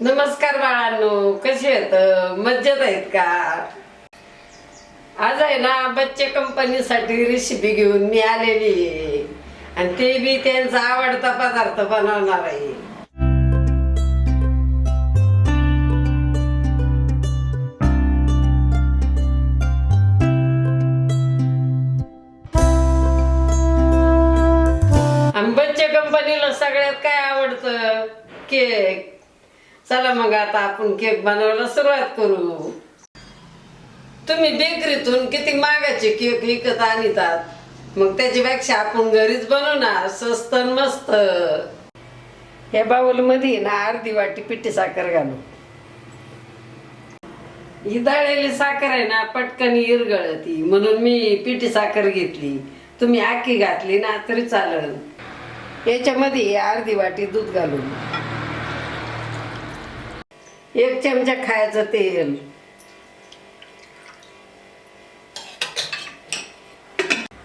नमस्कार बाळांनो कसे आहेत? मज्जेत आहेत का? आज आहे ना बच्चे कंपनीसाठी रेसिपी घेऊन मी आलेली आहे. आणि ते बी त्यांचा आवडता पदार्थ बनवणार आहे. आणि बच्चे कंपनीला सगळ्यात काय आवडतं? केक. चला मग आता आपण केक बनवायला सुरुवात करू. तुम्ही बेकरीतून किती मागाचे केक विकत आणतात? मग त्याच्यापेक्षा आपण घरीच बनवू ना स्वस्त मस्त. या बाउलमध्ये ना अर्धी वाटी पिठी साखर घालू. ही दळलेली साखर आहे ना पटकन इरगळती. म्हणून मी पिठी साखर घेतली. तुम्ही आखी घातली ना तरी चालेल. याच्यामध्ये अर्धी वाटी दूध घालून. एक चमचा खायचं तेल.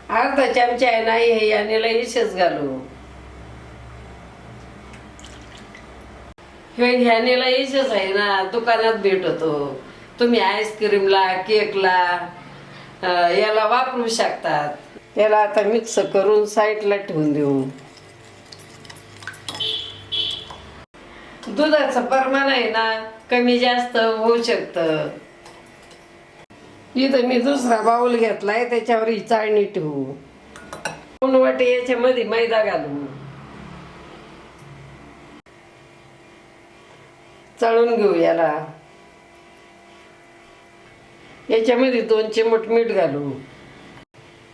अर्धा चमचा आहे नाही हे यानेला इशेच घालू. हे ह्यानेला इशेच आहे ना दुकानात भेटतो. तुम्ही आईस्क्रीमला केकला याला वापरू शकतात. याला आता मिक्स करून साईडला ठेवून देऊ. दुधाचं प्रमाण आहे ना कमी जास्त होऊ शकतं. इथं मी दुसरा बाऊल घेतलाय त्याच्यावर ही चाळणी ठेवू. दोन वाटे याच्यामध्ये मैदा घालू. चाळून घेऊ याला. याच्यामध्ये दोन चिमट मीठ घालू.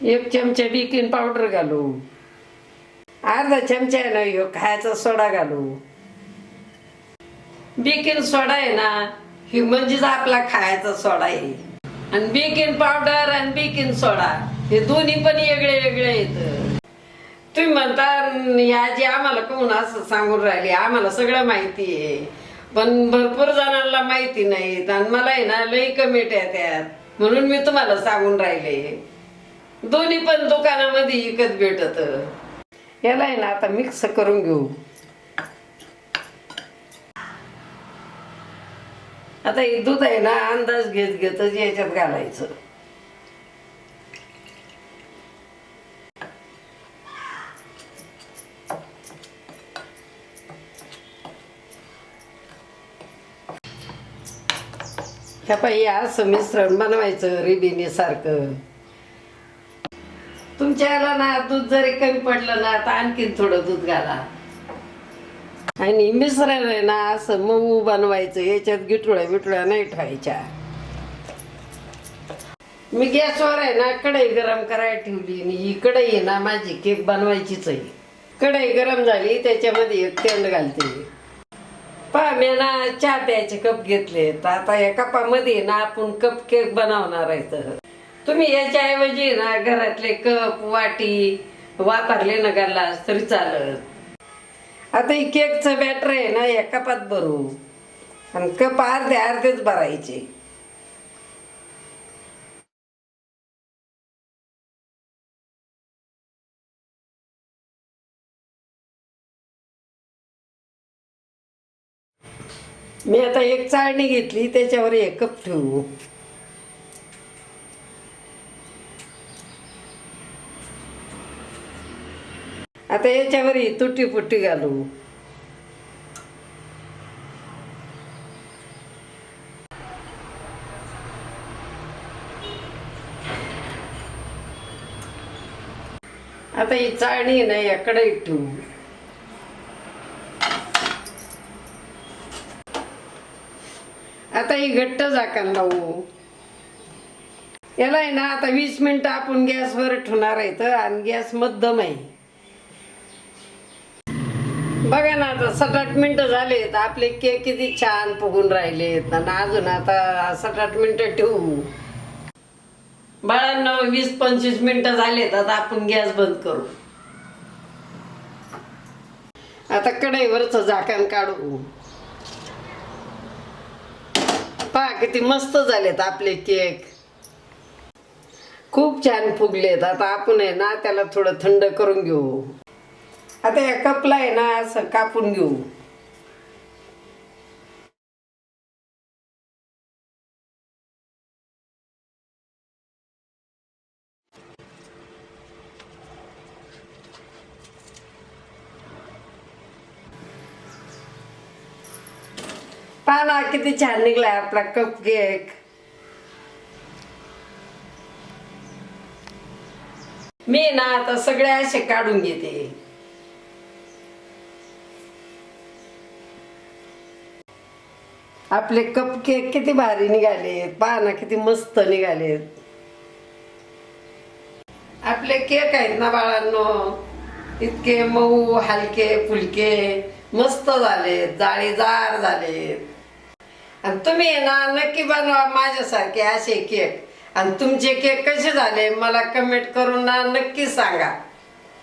एक चमचा बेकिंग पावडर घालू. अर्धा चमचा आहे ना खायचा सोडा घालू. बेकिंग सोडा आहे ना ही म्हणजेच आपला खायचा सोडा आहे. आणि बेकिंग पावडर आणि बेकिंग सोडा हे दोन्ही पण वेगळे वेगळे आहेत. तुम्ही म्हणता याची आम्हाला कोण असं सांगून राहिली? आम्हाला सगळं माहिती आहे. पण भरपूर जणांना माहिती नाहीत आणि मला आहे ना लई कमेट त्यात म्हणून मी तुम्हाला सांगून राहिले. दोन्ही पण दुकानामध्ये विकत भेटत. याला आहे ना आता मिक्स करून घेऊ. आता हे दूध आहे ना अंदाज घेत घेतच याच्यात घालायचं. ह्या पाई असं मिश्रण बनवायचं रिबिनी सारखं. तुमच्या याला ना दूध जरी कमी पडलं ना तर आणखीन थोडं दूध घाला. आणि मिश्रण आहे ना असं मऊ बनवायचं याच्यात गिटुळ्या बिटुळ्या नाही ठेवायच्या. मी गॅसवर आहे ना कढई गरम करायला ठेवली आणि ही कढई आहे ना माझी केक बनवायचीच आहे. कढई गरम झाली त्याच्यामध्ये एक तेल घालते पहा मी ना चहा प्यायचे कप घेतले तर आता या कपामध्ये ना आपण कप केक बनवणार आहे तर. तुम्ही याच्याऐवजी ना घरातले कप वाटी वापरले ना गल्लास तरी चालत. आता ही केकचं बॅटर आहे ना या कपात भरू. आणि कप अर्धे अर्धेच भरायचे. मी आता एक चाळणी घेतली त्याच्यावर एक कप ठेवू. आता याच्यावर ही तुटी पुट्टी घालू. आता ही चाळणी ना याकडे ठेवू आता ही घट्ट झाकण लावू. याला आहे ना आता वीस मिनिटं आपण गॅसवर ठेवणार आहे तर आणि गॅस मध्यम आहे. बघा ना आता सात आठ मिनिटं झाले आपले केक किती छान फुगून राहिलेत. आणि अजून आता सात आठ मिनिटं ठेवू. बाळांना वीस पंचवीस मिनिटं झालेत. आता आपण गॅस बंद करू. आता कढईवरच झाकण काढू. पहा किती मस्त झालेत आपले केक. खूप छान फुगलेत. आता आपण आहे ना त्याला थोडं थंड करून घेऊ. आता या कपला आहे ना असं कापून घेऊ. पाना किती छान निघलाय आपला कप केक. मी ना आता सगळ्या असे काढून घेते. आपले कप केक किती भारी निघालेत. पाना किती मस्त निघालेत. आपले केक आहेत ना बाळांनो. इतके मऊ हलके फुलके मस्त झालेत जाळीदार झालेत. आणि तुम्ही आहे ना नक्की बनवा माझ्यासारखे असे केक. आणि तुमचे केक कसे झाले मला कमेंट करून ना नक्की सांगा.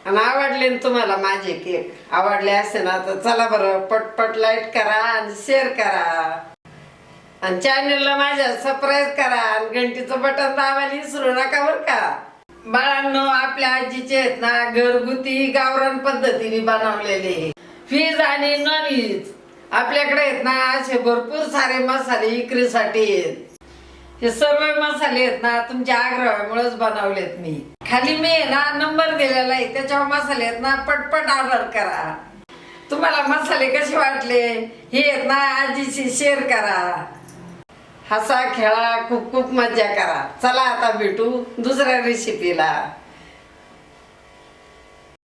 आणि आवडले ना तुम्हाला माझे केक? आवडले असे ना तर चला बरं पटपट लाइट करा आणि शेअर करा. आणि चॅनलला माझ्या सबस्क्राईब करा आणि घंटीचं बटन दाबायला विसरू नका बरं का. बाळांनो आपल्या आजीचे आहेत ना घरगुती गावरान पद्धतीने बनवलेले. फीज आणि नॉन व्हेज आपल्याकडे आहेत ना असे भरपूर सारे मसाले विक्रीसाठी आहेत. हे सर्व मसाले आहेत ना तुमच्या आग्रहामुळेच बनवलेत मी. खाली मी ना नंबर दिलेला आहे. त्याच्यावर मसाले आहेत ना पटपट ऑर्डर करा. तुम्हाला मसाले कसे वाटले हे आहेत ना आजीशी शेअर करा. हसा खेळा खूप खूप मज्जा करा. चला आता भेटू दुसऱ्या रेसिपीला